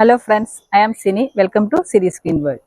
Hello friends, I am Sini. Welcome to City Screen World.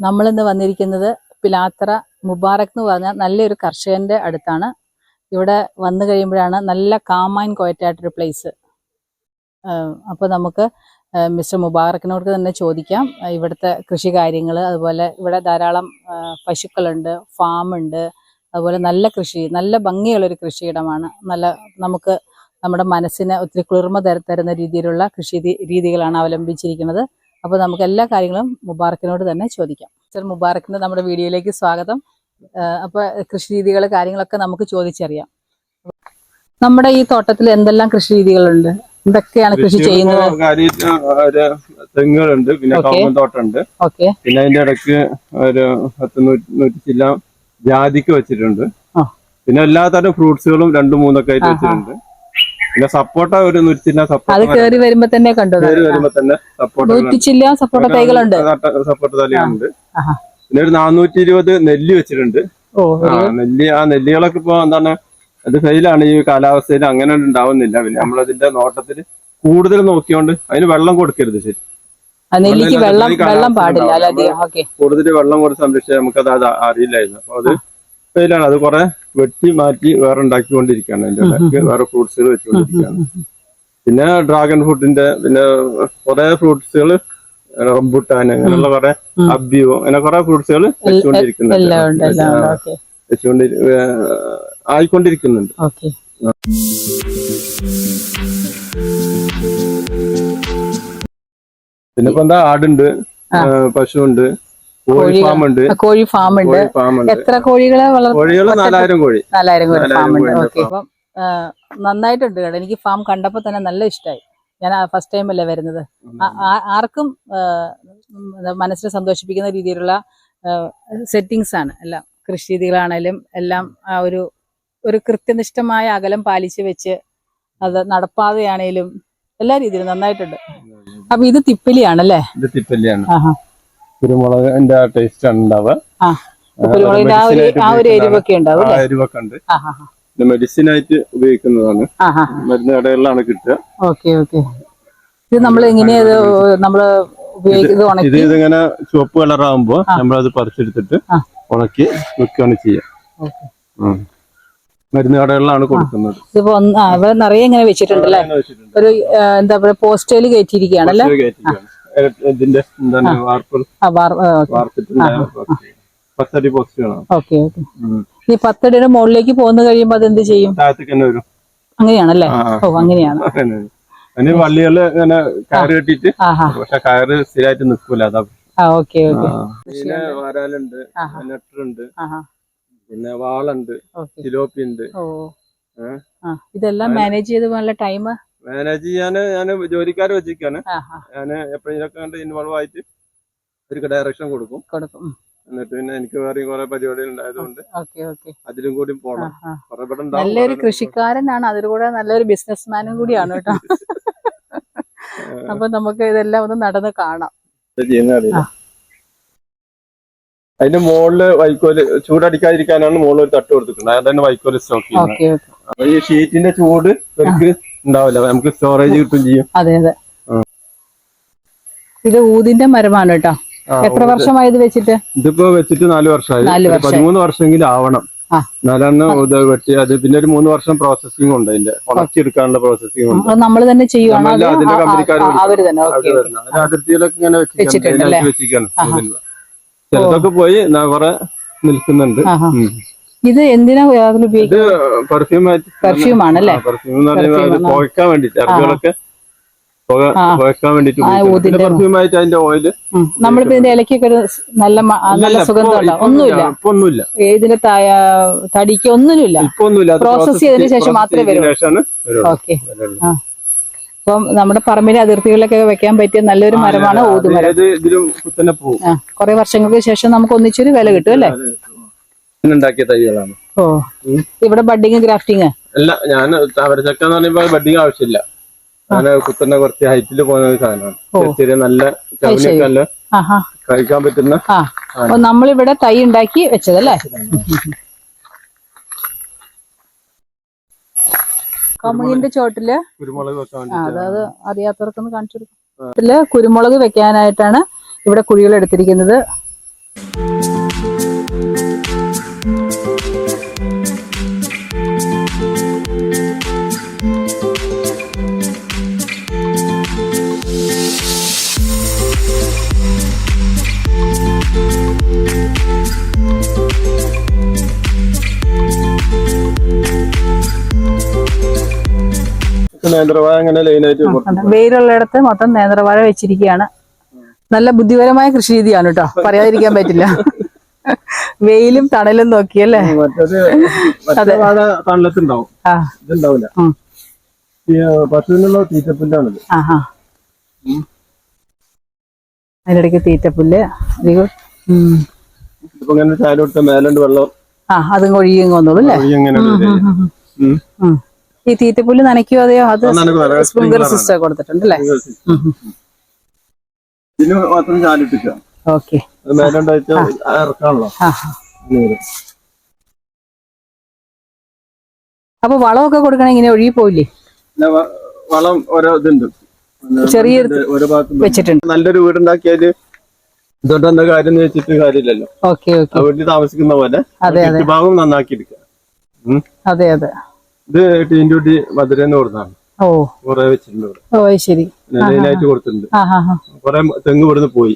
നമ്മളിന്ന് വന്നിരിക്കുന്നത് പിലാത്ര മുബാറക് എന്ന് പറഞ്ഞ നല്ലൊരു കർഷകന്റെ അടുത്താണ്. ഇവിടെ വന്നു കഴിയുമ്പോഴാണ് നല്ല കാമാൻ കോയറ്റായിട്ടൊരു പ്ലേസ് അപ്പോൾ നമുക്ക് മിസ്റ്റർ മുബാറക്കിനോട് തന്നെ ചോദിക്കാം. ഇവിടുത്തെ കൃഷി കാര്യങ്ങൾ അതുപോലെ ഇവിടെ ധാരാളം പശുക്കളുണ്ട് ഫാമുണ്ട് അതുപോലെ നല്ല കൃഷി നല്ല ഭംഗിയുള്ളൊരു കൃഷിയിടമാണ്. നല്ല നമുക്ക് നമ്മുടെ മനസ്സിന് ഒത്തിരി കുളിർമ തര- തരുന്ന രീതിയിലുള്ള കൃഷി രീതികളാണ് അവലംബിച്ചിരിക്കുന്നത്. അപ്പോൾ നമുക്ക് എല്ലാ കാര്യങ്ങളും മുബാറക്കിനോട് തന്നെ ചോദിക്കാം. മിസ്റ്റർ മുബാറക്കിന് നമ്മുടെ വീഡിയോയിലേക്ക് സ്വാഗതം. അപ്പോൾ കൃഷി രീതികൾ കാര്യങ്ങളൊക്കെ നമുക്ക് ചോദിച്ചറിയാം. നമ്മുടെ ഈ തോട്ടത്തിൽ എന്തെല്ലാം കൃഷി രീതികളുണ്ട്? എന്തൊക്കെയാണ് കൃഷി ചെയ്യുന്നത്? തെങ്ങുകളുണ്ട് പിന്നെ. കവുങ്ങൻ തോട്ടമുണ്ട്. ഓക്കെ. പിന്നെ അതിന്റെ ഇടയ്ക്ക് ഒരു പത്ത് നൂറ്റി ചില്ല ജാതിക്ക് വെച്ചിട്ടുണ്ട്. പിന്നെ എല്ലാതരം ഫ്രൂട്ട്സുകളും രണ്ടു മൂന്നൊക്കെ ആയിട്ട് വെച്ചിട്ടുണ്ട്. പിന്നെ സപ്പോർട്ട ഒരു നൂറ്റിച്ചില്ല അത് സപ്പോട്ട കേറി വരുമ്പോ തന്നെ കണ്ടു കയറി വരുമ്പോ തന്നെ സപ്പോട്ട നൂറ്റിച്ചില്ല സപ്പോട്ട തൈകളുണ്ട്. സപ്പോട്ട തലയുണ്ട്. പിന്നെ ഒരു നാനൂറ്റി ഇരുപത് നെല്ല് വെച്ചിട്ടുണ്ട്. ആ നെല്ല് ആ നെല്ലുകളൊക്കെ ഇപ്പൊ എന്താണ് അത് ഫെയിലാണ് ഈ കാലാവസ്ഥയിൽ അങ്ങനെ ഉണ്ടാവുന്നില്ല. പിന്നെ നമ്മളതിന്റെ നോട്ടത്തിൽ കൂടുതൽ നോക്കിയോണ്ട് അതിന് വെള്ളം കൊടുക്കരുത് ശരി. നെല്ലിക്ക് വെള്ളം വെള്ളം പാടില്ല. കൂടുതൽ വെള്ളം കൊടുത്ത് സംരക്ഷിച്ചാൽ നമുക്കത് അത് അറിയില്ലായിരുന്നു. അപ്പൊ അത് ഫെയിലാണ് അത് കുറെ വെട്ടി മാറ്റി വേറെ ഉണ്ടാക്കിക്കൊണ്ടിരിക്കുകയാണ് അതിന്റെ ഇടയ്ക്ക്. വേറെ ഫ്രൂട്ട്സുകൾ വെച്ചുകൊണ്ടിരിക്കുകയാണ്. പിന്നെ ഡ്രാഗൺ ഫ്രൂട്ടിന്റെ പിന്നെ കുറെ ഫ്രൂട്ട്സുകൾ റംബുട്ടാൻ അങ്ങനെയുള്ള കുറെ. അബ്ബിയോ അങ്ങനെ കുറെ ഫ്രൂട്ട്സുകൾ വെച്ചുകൊണ്ടിരിക്കുന്നുണ്ട്. വെച്ചുകൊണ്ട് ആയിക്കൊണ്ടിരിക്കുന്നുണ്ട്. പിന്നെ ഇപ്പൊ എന്താ ആടുണ്ട് ആ. കോഴി ഫാം ഉണ്ട് കോഴി ഫാം ഉണ്ട് എത്ര കോഴികളെ വളർത്തും നാലായിരം കോഴി. നാലായിരം കോഴി ഫാം ഉണ്ട് ഓക്കെ അപ്പം നന്നായിട്ടുണ്ട് കേട്ടോ. എനിക്ക് ഫാം കണ്ടപ്പോൾ തന്നെ നല്ല ഇഷ്ടമായി ഞാൻ ഫസ്റ്റ് ടൈം അല്ലേ വരുന്നത്? ആർക്കും മനസ്സിനെ സന്തോഷിപ്പിക്കുന്ന രീതിയിലുള്ള സെറ്റിങ്സ് ആണ്. എല്ലാം കൃഷി രീതികളാണേലും എല്ലാം ആ ഒരു ഒരു കൃത്യനിഷ്ഠമായ അകലം പാലിച്ച് വെച്ച് അത് നടപ്പാതെയാണേലും എല്ലാ രീതിയിലും നന്നായിട്ടുണ്ട്. അപ്പൊ ഇത് തിപ്പലിയാണല്ലേ? ഇത് തിപ്പല്ലിയാണ് ആഹാ ആ ടേസ്റ്റ് ആണ് ഉണ്ടാവുക കുരുമുളകിന്റെ എരിവൊക്കെ ഉണ്ട് മെഡിസിൻ ആയിട്ട് ഉപയോഗിക്കുന്നതാണ്. മരുന്ന് കടകളിലാണ് കിട്ടുക. Okay okay. ഇത് നമ്മൾ ഇത് നമ്മൾ ഇതിങ്ങനെ ചുവപ്പ് കളറാകുമ്പോ നമ്മളത് പറിച്ചെടുത്തിട്ട്. ഉണക്കി വെക്കുകയാണ് ചെയ്യുക. ഓക്കെ. മരുന്ന് കടകളിലാണ് കൊടുക്കുന്നത്. ഇതിപ്പോ നിറയെ ഇങ്ങനെ വെച്ചിട്ടുണ്ടല്ലേ? ഒരു എന്താ പറയാ പോസ്റ്റേൽ കയറ്റിയിരിക്കുകയാണല്ലേ? ഇതിന്റെ എന്താണ് വാർപ്പ് ആ വാർ ഓക്കെ. വാർപ്പിട്ടുണ്ടായ പത്തടി പോസ്റ്റുകളാണ് ഓക്കെ ഓക്കെ. ഈ പത്തടിയുടെ മുകളിലേക്ക് പോകുന്ന കഴിയുമ്പോ അത് എന്ത് ചെയ്യും? താഴത്തേക്ക് തന്നെ വരും. അങ്ങനെയാണല്ലേ. ഓ അങ്ങനെയാണ്. അങ്ങനെ. അതിന് വള്ളികൾ ഇങ്ങനെ കയറ് കെട്ടിട്ട് പക്ഷെ കയറ് സ്ഥിരമായിട്ട് നിക്കൂല അതാ ഓക്കെ ഓക്കെ. പിന്നെ വാരാലുണ്ട് നെട്ടറുണ്ട് പിന്നെ വാളുണ്ട് സിലോപ്പി ഉണ്ട് ഓ. ആ ഇതെല്ലാം മാനേജ് ചെയ്ത് നല്ല ടൈം മാനേജ് ചെയ്യാന് ഞാൻ ജോലിക്കാരെ വെച്ചിരിക്കാണ്. ഞാൻ ഞാൻ എപ്പോഴെങ്കിലൊക്കെ കണ്ട് ഇൻവോൾവ് ആയിട്ട് ഒരു ഡയറക്ഷൻ കൊടുക്കും. കൊടുക്കും. എന്നിട്ട് പിന്നെ എനിക്ക് വേറെ കുറെ പരിപാടികൾ ഉണ്ടായതുകൊണ്ട് അതിലും കൂടി പോണം. നല്ലൊരു കൃഷിക്കാരനാണ്. അതിലൂടെ നല്ലൊരു ബിസിനസ്മാനും കൂടിയാണ് കേട്ടോ. അപ്പൊ നമുക്ക് ഇതെല്ലാം ഒന്ന് നടന്ന് കാണാം. അതിന്റെ മുകളിൽ വൈക്കോൽ ചൂടടിക്കാതിരിക്കാനാണ് മുകളിൽ ഒരു തട്ട് കൊടുത്തിട്ടുണ്ട്. അതാണ് വൈക്കോൽ സ്റ്റോക്ക് ചെയ്യുന്നത്. അപ്പൊ ഈ ഷീറ്റിന്റെ ചൂട് ഉണ്ടാവില്ല. നമുക്ക് സ്റ്റോറേജ് കിട്ടും ചെയ്യും. അതെ അതെ. ഇത് ഊതിന്റെ മരമാണ് കേട്ടോ. എത്ര വർഷമായി ഇത് വെച്ചിട്ട്? ഇതിപ്പോ വെച്ചിട്ട് നാല് വർഷമായി. പതിമൂന്ന് വർഷമെങ്കിലും ആവണം. നാലാണ് ഇത് വെട്ടി അത് പിന്നെ ഒരു മൂന്ന് വർഷം പ്രോസസ്സിംഗ് ഉണ്ട് അതിന്റെ. ഉണക്കി എടുക്കാനുള്ള പ്രോസസ്സിംഗ് ഉണ്ട് നമ്മൾ തന്നെ ചെയ്യുവാണോ? അതിന്റെ വരുന്നത്. അതിർത്തിയിലൊക്കെ ഇങ്ങനെ വെച്ചിരിക്കുകയാണ്. ചിലതൊക്കെ പോയി കുറെ നിൽക്കുന്നുണ്ട്. ഇത് എന്തിനാ ഉപയോഗിക്കുന്നത്? പെർഫ്യൂം പെർഫ്യൂം ആണല്ലേ പെർഫ്യൂം എന്ന് പറയുമ്പോൾ അത് Perfume ആണ്. പുകയ്ക്കാൻ വേണ്ടിട്ട് ഇറച്ചികളൊക്കെ പുകയ്ക്കാൻ വേണ്ടിട്ട് പെർഫ്യൂം ആയിട്ട് അതിന്റെ ഓയിൽ. നമ്മളിപ്പോ ഇതിന്റെ ഇലക്കൊക്കെ ഒരു നല്ല നല്ല സുഗന്ധമുള്ള ഒന്നുമില്ല. ഒന്നുമില്ല ഇതിന്റെ തടിക്ക് ഒന്നുമില്ല പ്രോസസ് ഒന്നുമില്ല ചെയ്തതിന് ചെയ്ത് ശേഷം മാത്രമേ വരൂ. ഓക്കെ. അപ്പം നമ്മുടെ പറമ്പിലെ അതിർത്തികളിലൊക്കെ വെക്കാൻ പറ്റിയ നല്ലൊരു മരമാണ് ഊതുമരം. കുറെ വർഷങ്ങൾക്ക് ശേഷം നമുക്ക് ഒന്നിച്ചൊരു വില കിട്ടും അല്ലേ? ഉണ്ടാക്കിയ തൈകളാണ്. ഓ. ഇവിടെ ബഡിങ് ഗ്രാഫ്റ്റിങ്? അല്ല ഞാൻ അവരച്ചക്ക എന്ന് പറയുമ്പോ ബഡിങ് ആവശ്യമില്ല. ഞാൻ കുത്തനെ കുറച്ച് ഹൈറ്റിൽ പോകുന്ന ഒരു സാധനമാണ്. ചെറിയ ചെറിയ നല്ല ചവനിയൊക്കെ നല്ല കഴിക്കാൻ പറ്റുന്ന നമ്മളിവിടെ തൈ ഉണ്ടാക്കി വെച്ചതല്ലേ? കമുകിന്റെ ചോട്ടിൽ അതായത് അറിയാത്തവർക്കൊന്ന് കാണിച്ചു കൊടുക്കും. കുരുമുളക് വെക്കാനായിട്ടാണ് ഇവിടെ കുഴികൾ എടുത്തിരിക്കുന്നത്. നേന്ത്രവാഴ അങ്ങനെ ലൈനായിട്ട്? വെയിലുള്ളിടത്ത് മൊത്തം നേന്ത്രവാഴ വെച്ചിരിക്കുകയാണ്. നല്ല ബുദ്ധിപരമായ കൃഷി രീതിയാണ് കേട്ടോ. പറയാതിരിക്കാൻ പറ്റില്ല. വെയിലും തണലും നോക്കിയല്ലേ തണലത്തുണ്ടാവും. ഇതുണ്ടാവില്ല. പശുവിനുള്ള തീറ്റപ്പുല്ലാണിത്. അതിനിടയ്ക്ക് തീറ്റപ്പുല്ല്. ഇങ്ങനെ ചായ കൊടുത്ത മേലുണ്ട് വെള്ളം ആ അതും കൊഴിയും വന്നോളൂ അല്ലേ? ഈ തീറ്റപ്പുല്ല് നനയ്ക്കുമോ അതെയോ? അത് sprinkler സിസ്റ്റം കൊടുത്തിട്ടുണ്ട് അല്ലേ? ഓക്കെ. അപ്പൊ വളമൊക്കെ കൊടുക്കണ ഇങ്ങനെ ഒഴുകി പോയില്ലേ വളം ഓരോ ഇതുണ്ട്. ചെറിയ വെച്ചിട്ടുണ്ട്. നല്ലൊരു വീടുണ്ടാക്കിയാൽ ഇതുകൊണ്ട് എന്താ കാര്യം വെച്ചിട്ട് കാര്യമില്ലല്ലോ. വീട്ടിൽ താമസിക്കുന്ന പോലെ. ഭാഗം നന്നാക്കി എടുക്കുക അതെ അതെ. ഇത് ടീൻ ഡ്യൂട്ടി മധുരന്ന് കൊടുത്താണ് ഓ. കുറെ വെച്ചിട്ടുണ്ട് ഇവിടെ. ഓ ശരി. ലൈനായിട്ട് കൊടുത്തിട്ടുണ്ട്. കുറെ തെങ്ങ് ഇവിടുന്ന് പോയി.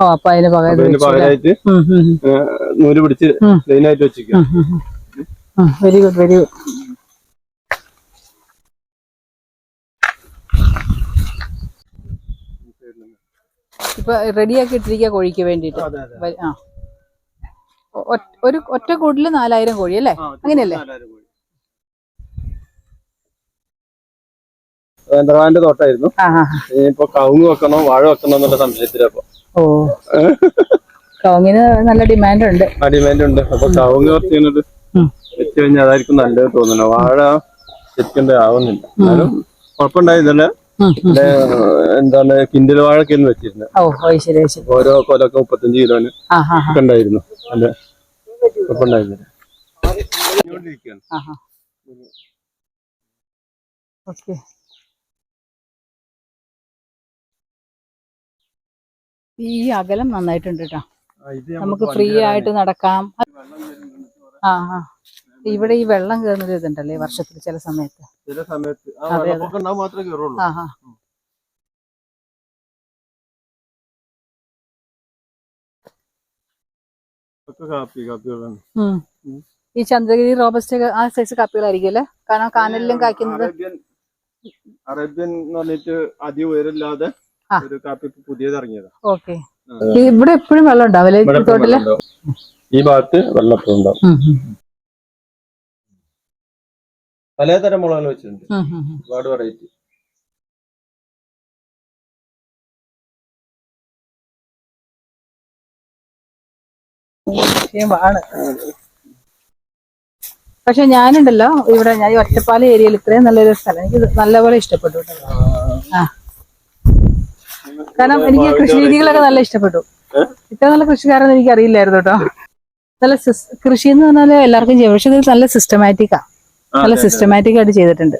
ഓ അപ്പൊ അതിന്? പകരമായിട്ട് നൂൽ പിടിച്ച്. ലൈനായിട്ട് ഉം. വെരി ഗുഡ് വെരി ഗുഡ് ഇപ്പൊ റെഡിയാക്കി ഇട്ടിരിക്കുക കോഴിക്ക് വേണ്ടിട്ട്. ആ. ഒറ്റ- ഒരു ഒറ്റ കൂട്ടിൽ നാലായിരം കോഴി അല്ലേ? അങ്ങനെയല്ലേ? നേന്ത്രവാന്റെ തോട്ടായിരുന്നു. ഇപ്പൊ. ഇനിയിപ്പോ കവുങ്ങ് വെക്കണോ വാഴ വെക്കണോ എന്നുള്ള സംശയത്തിലപ്പോ ഓ. കവുങ്ങിന് നല്ല ഡിമാൻഡ് ഉണ്ട് ആ ഡിമാൻഡ് ഉണ്ട് അപ്പൊ കവുങ്ങ്. വെച്ച് കഴിഞ്ഞാൽ അതായിരിക്കും നല്ലത് തോന്നുന്നു വാഴ ശരിക്കും ആവുന്നില്ല. എന്നാലും കുഴപ്പമുണ്ടായിരുന്നില്ല. എന്താണ് കിൻഡൽ വാഴൊക്കെ വെച്ചിരുന്നത്. ഓരോ കൊലൊക്കെ മുപ്പത്തഞ്ച് കിലോന് ഒക്കെ ഉണ്ടായിരുന്നു. അല്ലെ? കുഴപ്പമുണ്ടായിരുന്നില്ല. ഓക്കെ. ഈ അകലം നന്നായിട്ടുണ്ട് കേട്ടോ നമുക്ക് ഫ്രീ ആയിട്ട് നടക്കാം. ആ ആ. ഇവിടെ ഈ വെള്ളം കയറുന്നൊരു ഇതുണ്ടല്ലേ വർഷത്തിൽ ചില സമയത്ത്? ചില സമയത്ത്. ആ. ഈ ചന്ദ്രഗിരി റോബസ്റ്റ് ആ സൈസ് കാപ്പികളായിരിക്കും അല്ലേ? കാരണം കാനലിലും കായ്ക്കുന്നത്. അറേബ്യൻ അറേബ്യൻ എന്ന് പറഞ്ഞിട്ട് അതി ഉയരമില്ലാതെ ആ. ഒരു കാപ്പി പുതിയത് ഇറങ്ങിയതാ ഓക്കെ. ഇവിടെ എപ്പോഴും വെള്ളം ഉണ്ടാവില്ലേ തോട്ടിൽ? ഈ ഭാഗത്ത് വെള്ളം ഉണ്ടാവും ഉം, ഉം, പലതരം മുളകൾ വെച്ചിട്ടുണ്ട്. ഒരുപാട് വെറൈറ്റി വിഷയമാണ് പക്ഷെ ഞാനുണ്ടല്ലോ ഇവിടെ ഞാൻ ഈ ഒറ്റപ്പാല ഏരിയയിൽ ഇത്രയും നല്ലൊരു സ്ഥലം. എനിക്ക് നല്ലപോലെ ഇഷ്ടപ്പെട്ടു കേട്ടോ. ആ. കാരണം എനിക്ക് കൃഷി രീതികളൊക്കെ നല്ല ഇഷ്ടപ്പെട്ടു. ഇത്ര നല്ല കൃഷിക്കാരെന്ന് എനിക്ക് അറിയില്ലായിരുന്നു കേട്ടോ. നല്ല കൃഷി എന്ന് പറഞ്ഞാൽ എല്ലാവർക്കും ചെയ്യും. പക്ഷെ ഇത് നല്ല സിസ്റ്റമാറ്റിക്കാ നല്ല സിസ്റ്റമാറ്റിക് ആയിട്ട് ചെയ്തിട്ടുണ്ട്.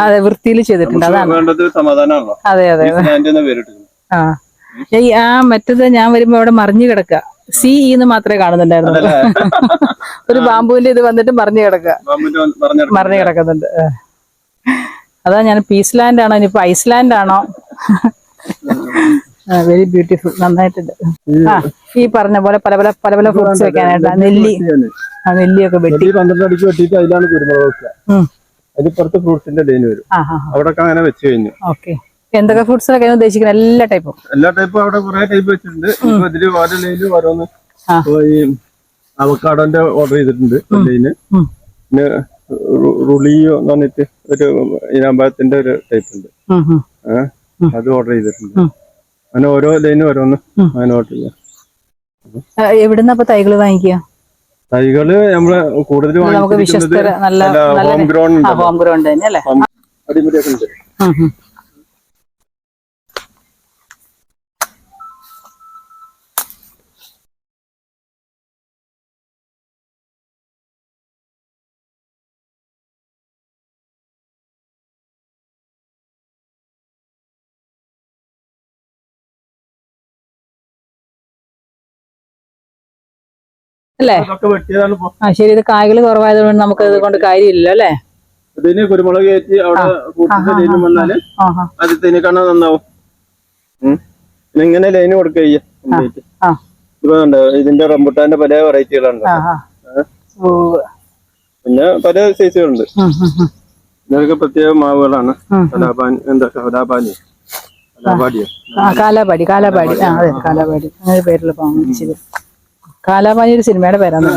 അതെ വൃത്തിയിൽ ചെയ്തിട്ടുണ്ട്. അതാണ്. അതെ അതെ ആ. ആ മറ്റത് ഞാൻ വരുമ്പോ അവിടെ മറിഞ്ഞു കിടക്കുക. സി ഇന്ന് മാത്രമേ കാണുന്നുണ്ടായിരുന്നു ഒരു ബാമ്പുവിന്റെ ഇത് വന്നിട്ട് മറിഞ്ഞു കിടക്കുക. മറിഞ്ഞു കിടക്കുന്നുണ്ട്. അതാ ഞാൻ പീസ് ലാൻഡ് ആണോ? ഇനിയിപ്പോ ഐസ്ലാൻഡ് ആണോ? വെരി ബ്യൂട്ടിഫുൾ നന്നായിട്ടുണ്ട്. ആ ഈ പറഞ്ഞ പോലെ പല പല പല പല ഫ്രൂട്ട്സ് വെക്കാനായിട്ട്. നെല്ലി. ആ നെല്ലിയൊക്കെ വെട്ടി. പന്ത്രണ്ട് വെട്ടിയിട്ട് അതിലാണ് കുരുമുളക് വെക്കുക. ഉം. അതിപ്പുറത്ത് ഫ്രൂട്ട്സിന്റെ ലൈൻ വരും. ആ ആ അവിടെയൊക്കെ അങ്ങനെ വെച്ച് കഴിഞ്ഞു. ഓക്കെ. എന്തൊക്കെ ഫ്രൂട്ട്സിനൊക്കെ ഉദ്ദേശിക്കുന്നത്? എല്ലാ ടൈപ്പും എല്ലാ ടൈപ്പും അവിടെ കുറെ ടൈപ്പ് വെച്ചിട്ടുണ്ട്. ഇതിൽ ഓരോ ലൈനിൽ ഓരോന്ന് അവക്കാടോന്റെ ഓർഡർ ചെയ്തിട്ടുണ്ട്. ലൈന് പിന്നെ റുളിയോ എന്ന് പറഞ്ഞിട്ട് ഒരു ഇനാമ്പഴത്തിന്റെ ഒരു ടൈപ്പ് ഉണ്ട്. ഏഹ് അത് ഓർഡർ ചെയ്തിട്ടുണ്ട്. അങ്ങനെ ഓരോ ലൈനും ഓരോന്ന് അങ്ങനെ ഓർഡർ ചെയ്യാം. എവിടുന്നാ തൈകൾ വാങ്ങിക്കുക തൈകൾ നമ്മൾ കൂടുതൽ ഹോം ഗ്രൗണ്ട് ഹോം ഗ്രൗണ്ട് തന്നെ അല്ലേ? അടിമതിയൊക്കെ ഉണ്ട് അല്ലേ? ആ ശരി ഇത് കായ്കൾ കുറവായതുകൊണ്ട് നമുക്ക് ഇത് കൊണ്ട് കാര്യമില്ലല്ലോ അല്ലേ? ഇതിന് കുരുമുളക് കയറ്റി അവിടെ വന്നാൽ കാണാൻ നന്നാവും. ഇങ്ങനെ ലൈന് കൊടുക്കുക ഇതിന്റെ റംബുട്ടാന്റെ പല വെറൈറ്റികളുണ്ട് പിന്നെ പല സൈസുകളുണ്ട്. ഇതൊക്കെ പ്രത്യേക മാവുകളാണ്. കലാപാൻ എന്താ കലാപാനി. കാലാപാടി കാലാപാടി. ആ അതെ കാലാപാടി. അങ്ങനെ പാമ്പ് ശരി. കാലാപാനി ഒരു സിനിമയുടെ പേരാണ്.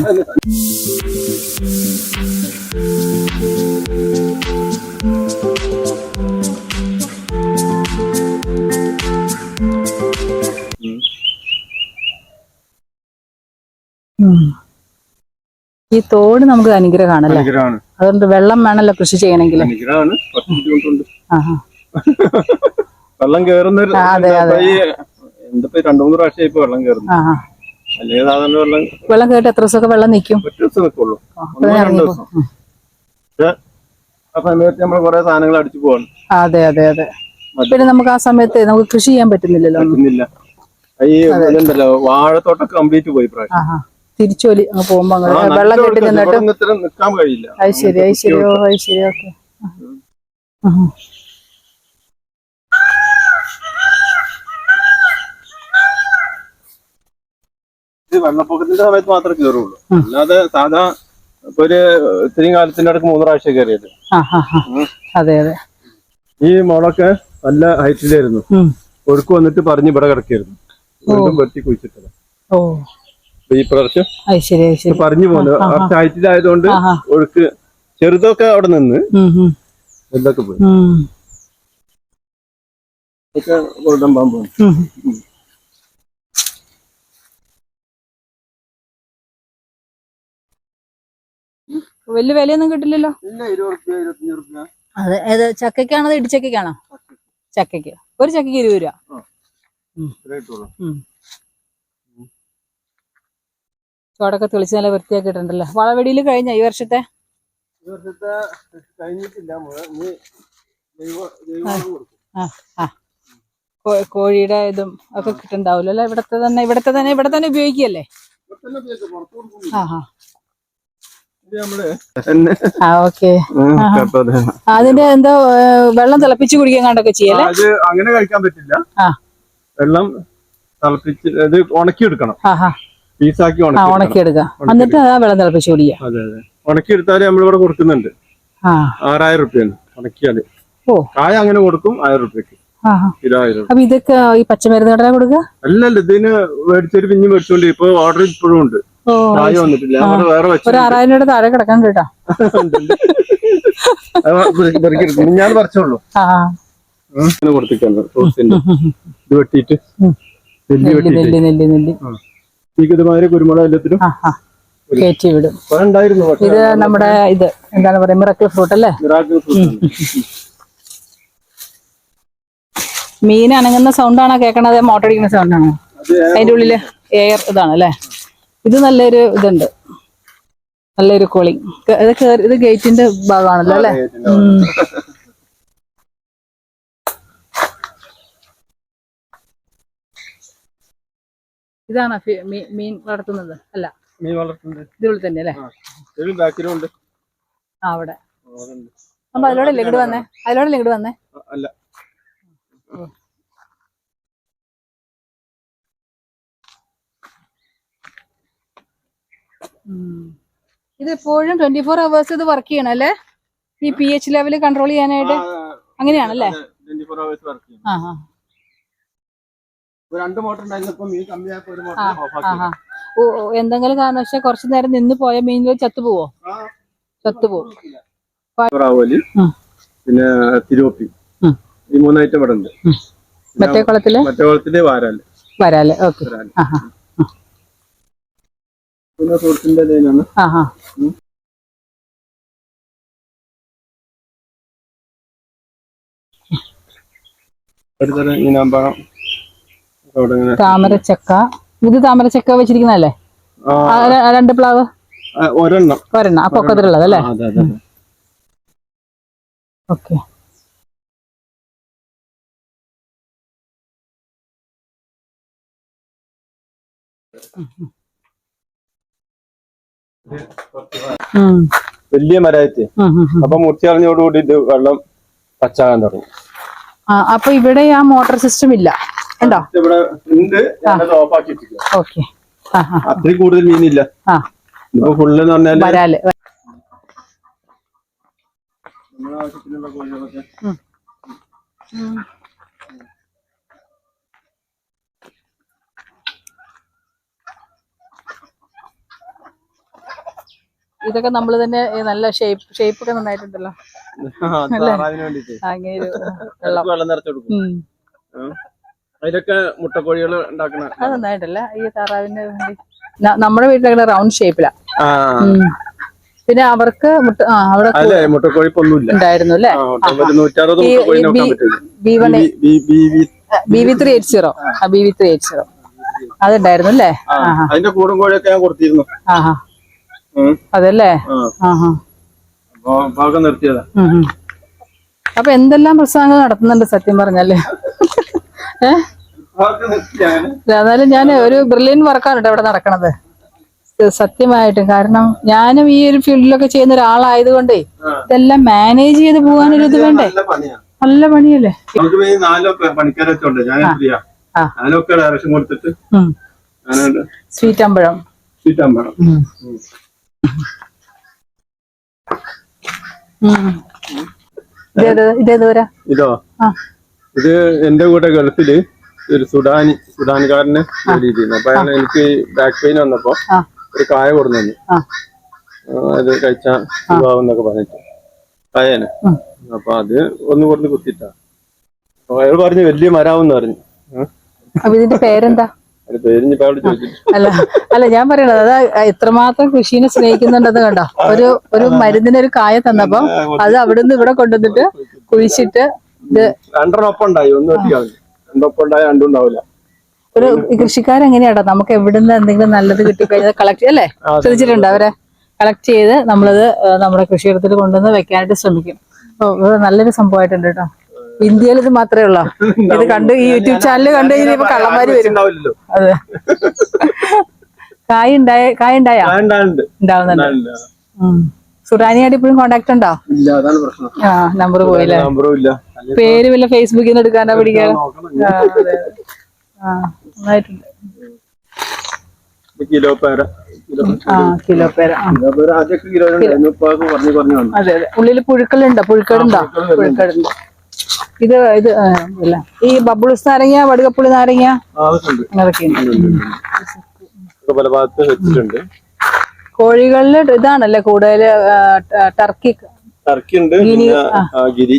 ഈ തോട് നമുക്ക് അനുഗ്രഹമാണ്. അതുകൊണ്ട് വെള്ളം വേണമല്ലോ കൃഷി ചെയ്യണമെങ്കിൽ. വെള്ളം കേറുന്ന രണ്ടു മൂന്ന് പ്രാവശ്യം വെള്ളം കേറുന്നു. അല്ലെങ്കിൽ സാധാരണ വെള്ളം വെള്ളം കേട്ട് എത്ര ദിവസമൊക്കെ വെള്ളം നിൽക്കും? ഒറ്റ ദിവസം നിൽക്കുള്ളൂ. ഒന്നോ അപ്പൊ രണ്ടോ ദിവസം. പക്ഷെ ആ സമയത്ത് നമ്മൾ കുറെ സാധനങ്ങൾ അടിച്ചു പോകാൻ അതെ അതെ അതെ. പിന്നെ നമുക്ക് ആ സമയത്ത് നമുക്ക് കൃഷി ചെയ്യാൻ പറ്റുന്നില്ലല്ലോ. പറ്റുന്നില്ല. ഈ ഇതുണ്ടല്ലോ വാഴത്തോട്ടം കംപ്ലീറ്റ് പോയി പ്രാവശ്യം. തിരിച്ചൊലി അങ്ങ് പോകുമ്പോ വെള്ളം കെട്ടി. നിന്നിട്ട് കഴിയില്ല. അത് ശരി അത് ശരി. ഓ അത് ശരി. ഓക്കെ. വെള്ളപ്പൊക്കത്തിന്റെ സമയത്ത് മാത്രമേ കയറുള്ളൂ അല്ലാതെ സാധാ ഒരു ഇത്രയും കാലത്തിന്റെ അടുക്ക് മൂന്ന് പ്രാവശ്യം കയറിയത് അതെ അതെ. ഈ മുളൊക്കെ നല്ല ഹൈറ്റിലായിരുന്നു. ഒഴുക്ക് വന്നിട്ട് പറഞ്ഞ് ഇവിടെ കിടക്കായിരുന്നു. വീണ്ടും വെട്ടി കുഴിച്ചിട്ടത്. ഈ പ്രാവശ്യം പറഞ്ഞു പോലെ ഹൈറ്റിലായതുകൊണ്ട് ഒഴുക്ക് ചെറുതൊക്കെ അവിടെ നിന്ന് വലുതൊക്കെ പോയി. ഗോൾഡൻ പാമ്പ്. വലിയ വിലയൊന്നും കിട്ടില്ലല്ലോ. അതെ ഏത് ചക്കയ്ക്കാണോ അതോ ഇടിച്ചക്കയ്ക്കാണോ ചക്കയ്ക്ക്. ഒരു ചക്കയ്ക്ക് ഇരുപത് രൂപ. ചോടൊക്കെ തെളിച്ച് നല്ല വൃത്തിയാക്കിയിട്ടുണ്ടല്ലോ. വളവെടിയിൽ കഴിഞ്ഞ ഈ വർഷത്തെ? ഈ വർഷത്തെ കഴിഞ്ഞിട്ടില്ല കോഴിയുടെ ഇതും ഒക്കെ കിട്ടുണ്ടാവുമല്ലോ അല്ലെ? ഇവിടത്തെ തന്നെ ഇവിടത്തെ തന്നെ ഇവിടെ തന്നെ ഉപയോഗിക്കല്ലേ ആ ആ ഇത് നമ്മൾ തന്നെ ആ ഓക്കെ ഉം, കേട്ടോ അത്. അതിന്റെ എന്തോ വെള്ളം തിളപ്പിച്ച് കുടിക്കാൻ കണ്ടൊക്കെ ചെയ്യല്ലേ? അത് അങ്ങനെ കഴിക്കാൻ പറ്റില്ല. വെള്ളം തിളപ്പിച്ച് ഇത് ഉണക്കി എടുക്കണം പീസാക്കി ഉണക്കി എടുക്കാം എന്നിട്ട് ആ വെള്ളം തിളപ്പിച്ച് കുടിക്കുക. അതെ അതെ. ഉണക്കി എടുത്താൽ നമ്മളിവിടെ കൊടുക്കുന്നുണ്ട്. ആറായിരം റുപ്യാണ് ഉണക്കിയാൽ. ഓ. കായ അങ്ങനെ കൊടുക്കും ആയിരം റുപ്യക്ക്. അപ്പൊ ഇതൊക്കെ ഈ പച്ചമരുന്ന് കടല കൊടുക്കുക? അല്ലല്ല ഇതിന് മേടിച്ചൊരു പിഞ്ഞ് മേടിച്ചോണ്ട് ഇപ്പൊ ഓർഡർ ഇപ്പോഴും ഉണ്ട്. ഒരു ആറായിരം രൂപയുടെ താഴെ കിടക്കാൻ കേട്ടോ. ഞാൻ പറിച്ചോളൂ. ഇത് വെട്ടിയിട്ട്. നെല്ലി നെല്ലി നെല്ലി ഇതുമാതിരി കുരുമുളക് എല്ലാത്തിനും കയറ്റി വിടും. ഇത് നമ്മുടെ ഇത് എന്താണ് പറയാ മിറക്കിൾ ഫ്രൂട്ട് അല്ലേ? മീൻ അനങ്ങുന്ന സൗണ്ടാണോ കേക്കണത്? മോട്ടർ അടിക്കുന്ന സൗണ്ടാണോ അത് അതിന്റെ ഉള്ളിൽ എയർ ഇതാണ് അല്ലേ? ഇത് നല്ലൊരു ഇതുണ്ട്. നല്ലൊരു കോളിങ്. ഇത് കേറി ഇത് ഗേറ്റിന്റെ ഭാഗമാണല്ലോ അല്ലെ? ഇതാണ് മീൻ വളർത്തുന്നത്? അല്ല. മീൻ വളർത്തുന്നത്. ഇതിനുള്ളിൽ തന്നെ അല്ലേ? ഒരു ബാക്കിലും ഉണ്ട്. ആ അവിടെ. അപ്പൊ അതിലൂടെ ഇങ്ങോട്ട് വന്നേ? അതിലൂടെ ഇങ്ങോട്ട് വന്നേ? അല്ല. ഇത് എപ്പോഴും ട്വന്റി ഫോർ അവേഴ്സ് ഇത് വർക്ക് ചെയ്യണം അല്ലേ? ഈ പി എച്ച് ലെവൽ കൺട്രോൾ ചെയ്യാനായിട്ട്? അങ്ങനെയാണല്ലേ ഓ എന്തെങ്കിലും കാരണവശാൽ കുറച്ചു നേരം നിന്ന് പോയ മീനുകൾ ചത്തുപോവോ ചത്തുപോവോലി. പിന്നെ തിരുവപ്പി. ഈ മൂന്നായിട്ട് ഐറ്റം ഇവിടെ ഉണ്ട് മറ്റേ കുളത്തിൽ? മറ്റേ കുളത്തിൽ വാരാൽ. വരാൽ ഓക്കെ. പിന്നെ ലൈനാണ് ഈനാമ്പാളം താമരച്ചക്ക. ഇത് താമരച്ചക്ക വെച്ചിരിക്കുന്നല്ലേ രണ്ട് പ്ലാവ്? ഒരെണ്ണം. ഒരെണ്ണം. ആ പൊക്കത്തിലുള്ളത് അല്ലേ. ഓക്കെ. ഉം വലിയ മരമായിട്ട്. അപ്പൊ മുറിച്ചറിഞ്ഞോടുകൂടി ഇത് വെള്ളം പച്ചാകാൻ തുടങ്ങി. അപ്പൊ ഇവിടെ ആ മോട്ടോർ സിസ്റ്റം ഇല്ല. ഉണ്ടോ? ഇവിടെ ഉണ്ട്. ഓഫ് ഓക്കെ. അത്രയും കൂടുതൽ മീനില്ല. ഇപ്പൊ ഫുള്ള് എന്ന് പറഞ്ഞാൽ വരാൽ. ആവശ്യത്തിനുള്ള കോഴികളൊക്കെ ഇതൊക്കെ നമ്മൾ തന്നെ നല്ല ഷേപ്പ് ഷേപ്പ് ഒക്കെ നന്നായിട്ടുണ്ടല്ലോ. അങ്ങനെ വെള്ളം. നിറച്ചു കൊടുക്കും. അതിലൊക്കെ മുട്ടക്കോഴികൾ ഉണ്ടാക്കണ അത് നന്നായിട്ടല്ല ഈ താറാവിന്റെ വേണ്ടി. നമ്മുടെ വീട്ടിലൊക്കെ റൗണ്ട് ഷേപ്പിലാ പിന്നെ അവർക്ക് മുട്ട അവിടെ ഉണ്ടായിരുന്നു അല്ലേ B- V three eight zero. B V three eight zero. അതുണ്ടായിരുന്നു അല്ലേ അതിന്റെ കൂടും കോഴിയൊക്കെ ഞാൻ കൊടുത്തിരുന്നു. ആഹാ. അതല്ലേ? അപ്പൊ എന്തെല്ലാം പ്രസംഗം നടത്തുന്നുണ്ട് സത്യം പറഞ്ഞല്ലേ? ഏഹ് എന്നാലും ഞാൻ ഒരു ബ്രില്യൻ വർക്കാണ് കേട്ടോ ഇവിടെ നടക്കണത്. സത്യമായിട്ടും കാരണം ഞാനും ഈ ഒരു ഫീൽഡിലൊക്കെ ചെയ്യുന്ന ഒരാളായതുകൊണ്ടേ കൊണ്ടേ ഇതെല്ലാം മാനേജ് ചെയ്ത് പോകാനൊരു ഇത് വേണ്ടേ? നല്ല പണിയാ. നല്ല പണിയല്ലേ? സ്വീറ്റ് അമ്പഴം. സ്വീറ്റ് അമ്പഴം. ഇതോ ഇത് എന്റെ കൂടെ ഗൾഫിൽ ഒരു സുഡാനി സുഡാൻകാരന് ജോലി ചെയ്യുന്നു അപ്പൊ അയാൾ എനിക്ക് ബാക്ക് പെയിൻ വന്നപ്പോ ഒരു കായ കൊടുന്നു അത് കഴിച്ചാ സുഖാവുന്നൊക്കെ പറഞ്ഞിട്ട്. കായന്. ഉം. അപ്പൊ അത് ഒന്ന് കൊടുത്ത് കുത്തിട്ടാ അയാൾ പറഞ്ഞു വലിയ മരാവെന്ന് പറഞ്ഞു. ഇതിന്റെ പേരെന്താ? അല്ല അല്ല ഞാൻ പറയണത് അത് എത്രമാത്രം കൃഷിനെ സ്നേഹിക്കുന്നുണ്ടെന്ന് കണ്ടോ? ഒരു ഒരു മരുന്നിന് ഒരു കായ തന്നപ്പോ അത് അവിടുന്ന് ഇവിടെ കൊണ്ടുവന്നിട്ട് കുഴിച്ചിട്ട് ഇത് രണ്ടെണ്ണം ഒപ്പം ഉണ്ടായി ഒന്നും രണ്ടൊപ്പം ഉണ്ടായ രണ്ടും ഉണ്ടാവില്ല. ഒരു കൃഷിക്കാരെങ്ങനെയാട്ടോ നമുക്ക് എവിടുന്ന് എന്തെങ്കിലും നല്ലത് കിട്ടിക്കഴിഞ്ഞാൽ കളക്ട് അല്ലേ? ശ്രദ്ധിച്ചിട്ടുണ്ട്. അവരെ കളക്ട് ചെയ്ത് നമ്മളത് നമ്മുടെ കൃഷിയിടത്തിൽ കൊണ്ടുവന്ന് വെക്കാനായിട്ട് ശ്രമിക്കും. നല്ലൊരു സംഭവമായിട്ടുണ്ട് കേട്ടോ. ഇന്ത്യയിൽ ഇത് മാത്രമേ ഉള്ളൂ? ഇത് കണ്ട് ഈ യൂട്യൂബ് ചാനൽ കണ്ടു കഴിഞ്ഞാൽ കള്ളന്മാര് വരും. അതെ. കായ ഉണ്ടായ കായ ഉണ്ടായാ? ഉണ്ടാവുന്നുണ്ട്. സുറാനിയായിട്ട് ഇപ്പോഴും കോണ്ടാക്ട് ഉണ്ടോ? ആ നമ്പർ പോയില്ലേ? പേര് വല്ല ഫേസ്ബുക്കിൽ നിന്ന് എടുക്കാനാ പിടിക്കാൻ ഉള്ളിൽ നന്നായിട്ടുണ്ട്. കിലോ പേര. കിലോ അതെ അതെ. ഉള്ളിൽ പുഴുക്കളുണ്ടോ? പുഴുക്കടുണ്ടോ? പുഴുക്കേടുണ്ട്? ഇത് ഇത് ഈ ബബിൾസ് നാരങ്ങ വടുകപ്പുളി നാരങ്ങ കോഴികളിൽ അതൊക്കെ ഉണ്ട് കോഴികളിൽ ഇതാണല്ലേ കൂടുതൽ ടർക്കി ടർക്കി ഉണ്ട് ഗിരി.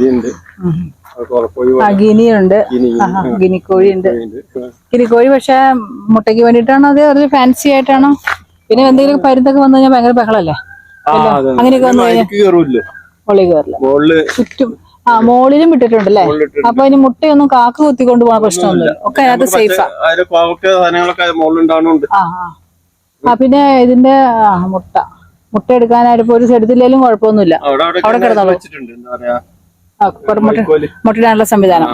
ഉണ്ട് ഗിനിയുണ്ട്. ഗിനിക്കോഴി ഉണ്ട്. ഗിനിക്കോഴി പക്ഷെ മുട്ടയ്ക്ക് വേണ്ടിയിട്ടാണോ അതെ ഒരു ഫാൻസി ആയിട്ടാണോ? പിന്നെ എന്തെങ്കിലും പരുന്തൊക്കെ വന്നു കഴിഞ്ഞാൽ ഭയങ്കര ബഹളല്ലേ? അങ്ങനെയൊക്കെ വന്നു കഴിഞ്ഞാൽ മുകളിൽ കയറില്ല ചുറ്റും ആ മോളിലും ഇട്ടിട്ടുണ്ട് അല്ലേ അപ്പൊ അതിന് മുട്ടയൊന്നും കാക്ക കുത്തിക്കൊണ്ട് പോകാൻ പ്രശ്നമൊന്നുമില്ല. ഒക്കെ അതിനകത്ത് സേഫാ ആ. പിന്നെ ഇതിന്റെ മുട്ട. മുട്ട എടുക്കാനായിട്ട് പോലീസ് ഒരു സെടുത്തില്ലേലും കുഴപ്പമൊന്നുമില്ല. അവിടെ കിടന്നോളൂ. മുട്ട. മുട്ടയിടാനുള്ള സംവിധാനം.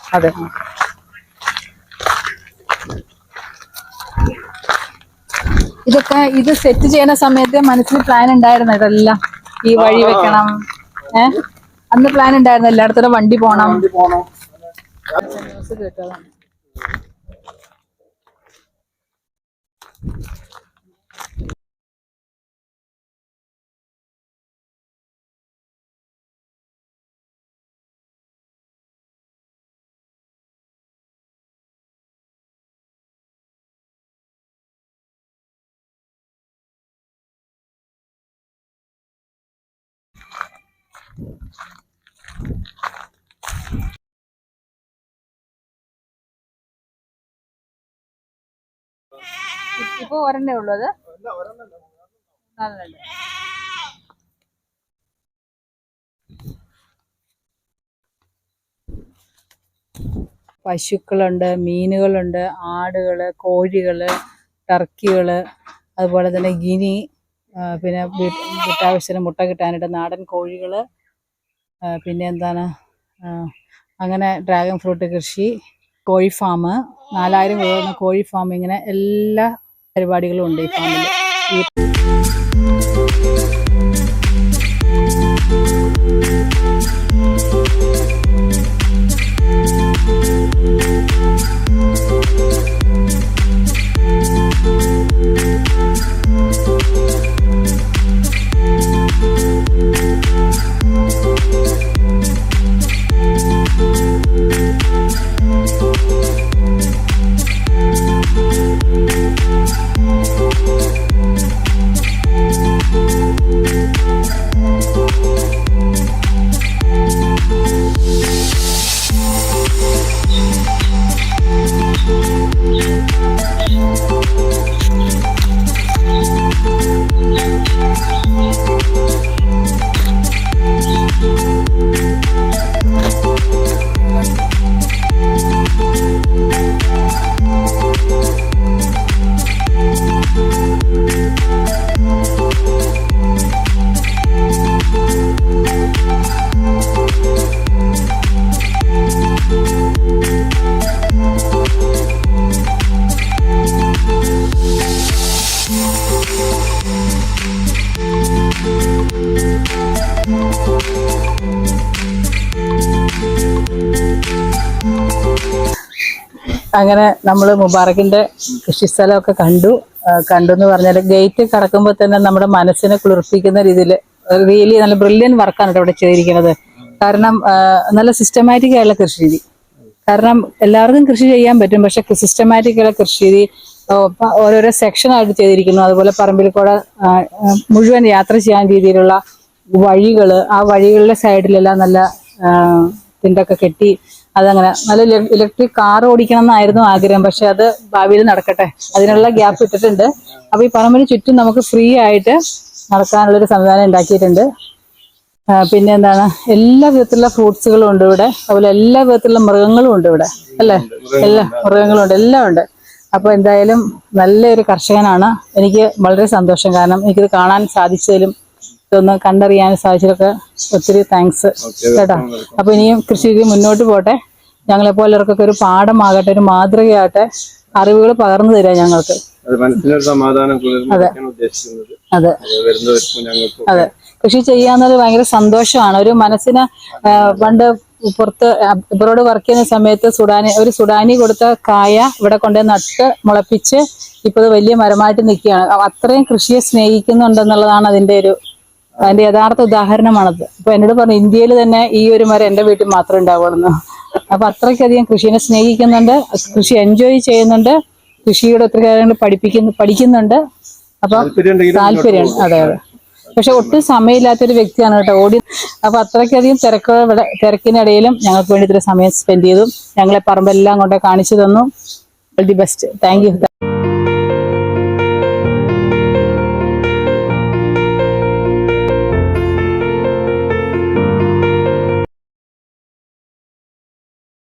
അതെ. ഇതൊക്കെ ഇത് സെറ്റ് ചെയ്യുന്ന സമയത്ത് മനസ്സിൽ പ്ലാൻ ഉണ്ടായിരുന്നു ഇതെല്ലാം. ഈ വഴി വെക്കണം. ഏ? അന്ന് പ്ലാൻ ഉണ്ടായിരുന്നു എല്ലായിടത്തും വണ്ടി പോണം. ന്യൂസ് കേട്ടതാണ്. ഇപ്പൊ ഒരെണ്ണേ ഉള്ളൂ അത്. പശുക്കളുണ്ട് മീനുകളുണ്ട് ആടുകൾ കോഴികൾ ടർക്കികൾ അതുപോലെ തന്നെ ഗിനി പിന്നെ വീട്ട് വീട്ടാവശ്യത്തിന് മുട്ട കിട്ടാനായിട്ട് നാടൻ കോഴികൾ പിന്നെ എന്താണ് അങ്ങനെ ഡ്രാഗൺ ഫ്രൂട്ട് കൃഷി കോഴി ഫാം നാലായിരം കോഴി ഫാം ഇങ്ങനെ എല്ലാ പരിപാടികളും ഉണ്ട് ഈ ഫാമിൽ ഈ അങ്ങനെ നമ്മൾ മുബാറക്കിന്റെ കൃഷിസ്ഥലമൊക്കെ കണ്ടു. കണ്ടു എന്ന് പറഞ്ഞാൽ ഗേറ്റ് കടക്കുമ്പോൾ തന്നെ നമ്മുടെ മനസ്സിനെ കുളിർപ്പിക്കുന്ന രീതിയിൽ റിയലി നല്ല ബ്രില്യൻ വർക്കാണ് ഇവിടെ ചെയ്തിരിക്കുന്നത്. കാരണം നല്ല സിസ്റ്റമാറ്റിക് ആയുള്ള കൃഷി രീതി കാരണം എല്ലാവർക്കും കൃഷി ചെയ്യാൻ പറ്റും പക്ഷെ സിസ്റ്റമാറ്റിക് ആയുള്ള കൃഷി രീതി ഓരോരോ സെക്ഷൻ ആയിട്ട് ചെയ്തിരിക്കുന്നു. അതുപോലെ പറമ്പിൽ കൂടെ മുഴുവൻ യാത്ര ചെയ്യാൻ രീതിയിലുള്ള വഴികൾ ആ വഴികളുടെ സൈഡിലെല്ലാം നല്ല തിണ്ടൊക്കെ കെട്ടി അതങ്ങനെ നല്ല ഇലക്ട്രിക് കാർ ഓടിക്കണം എന്നായിരുന്നു ആഗ്രഹം. പക്ഷെ അത് ഭാവിയിൽ നടക്കട്ടെ. അതിനുള്ള ഗ്യാപ്പ് ഇട്ടിട്ടുണ്ട്. അപ്പൊ ഈ പറമ്പിന് ചുറ്റും നമുക്ക് ഫ്രീ ആയിട്ട് നടക്കാനുള്ളൊരു സംവിധാനം ഉണ്ടാക്കിയിട്ടുണ്ട്. പിന്നെ എന്താണ്? എല്ലാ വിധത്തിലുള്ള ഫ്രൂട്ട്സുകളും ഉണ്ട് ഇവിടെ. അതുപോലെ എല്ലാ വിധത്തിലുള്ള മൃഗങ്ങളും ഉണ്ട് ഇവിടെ. അല്ലേ? എല്ലാ മൃഗങ്ങളും ഉണ്ട്. എല്ലാം ഉണ്ട്. അപ്പൊ എന്തായാലും നല്ലൊരു കർഷകനാണ്. എനിക്ക് വളരെ സന്തോഷം. കാരണം എനിക്കിത് കാണാൻ സാധിച്ചതിലും ഇതൊന്ന് കണ്ടറിയാൻ സാധിച്ചതൊക്കെ ഒത്തിരി താങ്ക്സ് കേട്ടോ? അപ്പൊ ഇനിയും കൃഷി രീതി മുന്നോട്ട് പോട്ടെ. ഞങ്ങളെ പോലുള്ളവർക്കൊക്കെ ഒരു പാഠമാകട്ടെ ഒരു മാതൃകയാകട്ടെ. അറിവുകൾ പകർന്നു തരാം ഞങ്ങൾക്ക്. അത് അതെ. കൃഷി ചെയ്യാന്നത് ഭയങ്കര സന്തോഷമാണ്. ഒരു മനസ്സിന് പണ്ട് പുറത്ത് ഇവരോട് വർക്ക് ചെയ്യുന്ന സമയത്ത് സുഡാനി ഒരു സുഡാനി കൊടുത്ത കായ ഇവിടെ കൊണ്ടുപോയി നട്ട് മുളപ്പിച്ച് ഇപ്പൊ വലിയ മരമായിട്ട് നിൽക്കുകയാണ്. അത്രയും കൃഷിയെ സ്നേഹിക്കുന്നുണ്ടെന്നുള്ളതാണ് അതിന്റെ ഒരു അതിന്റെ യഥാർത്ഥ ഉദാഹരണമാണത്. അപ്പൊ എന്നോട് പറഞ്ഞു ഇന്ത്യയിൽ തന്നെ ഈ ഒരു മരം എന്റെ വീട്ടിൽ മാത്രം ഉണ്ടാവുള്ളൂ അപ്പൊ അത്രയ്ക്കധികം കൃഷിനെ സ്നേഹിക്കുന്നുണ്ട് കൃഷി എൻജോയ് ചെയ്യുന്നുണ്ട് കൃഷിയുടെ ഒത്തിരി കാര്യങ്ങൾ പഠിപ്പിക്കുന്നു പഠിക്കുന്നുണ്ട്. അപ്പൊ താല്പര്യം അതെ അതെ. പക്ഷെ ഒട്ടും സമയമില്ലാത്തൊരു വ്യക്തിയാണ് കേട്ടോ. ഓടി അപ്പൊ അത്രയ്ക്കധികം തിരക്ക് തിരക്കിനിടയിലും ഞങ്ങൾക്ക് വേണ്ടി ഇത്ര സമയം സ്പെൻഡ് ചെയ്തു. ഞങ്ങളെ പറമ്പെല്ലാം കൊണ്ട് കാണിച്ചു തന്നു. All the best thank you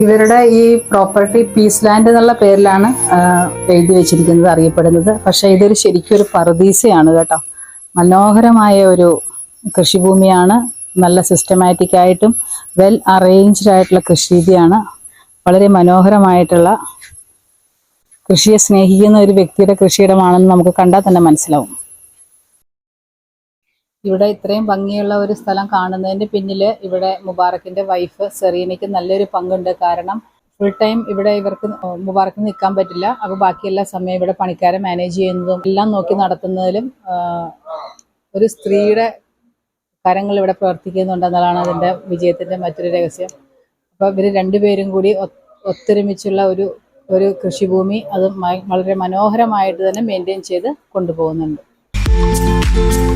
ഇവരുടെ ഈ പ്രോപ്പർട്ടി പീസ് ലാൻഡ് എന്നുള്ള പേരിലാണ് എഴുതി വെച്ചിരിക്കുന്നത് അറിയപ്പെടുന്നത്. പക്ഷേ ഇതൊരു ശരിക്കും ഒരു പറുദീസയാണ് കേട്ടോ. മനോഹരമായ ഒരു കൃഷിഭൂമിയാണ്. നല്ല സിസ്റ്റമാറ്റിക് ആയിട്ടും വെൽ അറേഞ്ച്ഡ് ആയിട്ടുള്ള കൃഷി രീതിയാണ് വളരെ മനോഹരമായിട്ടുള്ള കൃഷിയെ സ്നേഹിക്കുന്ന ഒരു വ്യക്തിയുടെ കൃഷിയിടമാണെന്ന് നമുക്ക് കണ്ടാൽ തന്നെ മനസ്സിലാവും. ഇവിടെ ഇത്രയും ഭംഗിയുള്ള ഒരു സ്ഥലം കാണുന്നതിന്റെ പിന്നിൽ ഇവിടെ മുബാറക്കിന്റെ വൈഫ് സെറീനയ്ക്ക് നല്ലൊരു പങ്കുണ്ട്. കാരണം ഫുൾ ടൈം ഇവിടെ ഇവർക്ക് മുബാറക്ക് നിൽക്കാൻ പറ്റില്ല. അപ്പോൾ ബാക്കി എല്ലാ സമയം ഇവിടെ പണിക്കാരെ മാനേജ് ചെയ്യുന്നതും എല്ലാം നോക്കി നടത്തുന്നതിലും ഒരു സ്ത്രീയുടെ കരങ്ങൾ ഇവിടെ പ്രവർത്തിക്കുന്നുണ്ടെന്നതാണ് അതിന്റെ വിജയത്തിന്റെ മറ്റൊരു രഹസ്യം. അപ്പോൾ ഇവർ രണ്ടുപേരും കൂടി ഒത്തൊരുമിച്ചുള്ള ഒരു ഒരു കൃഷിഭൂമി അത് വളരെ മനോഹരമായിട്ട് തന്നെ മെയിന്റെയിൻ ചെയ്ത് കൊണ്ടുപോകുന്നുണ്ട്. Thank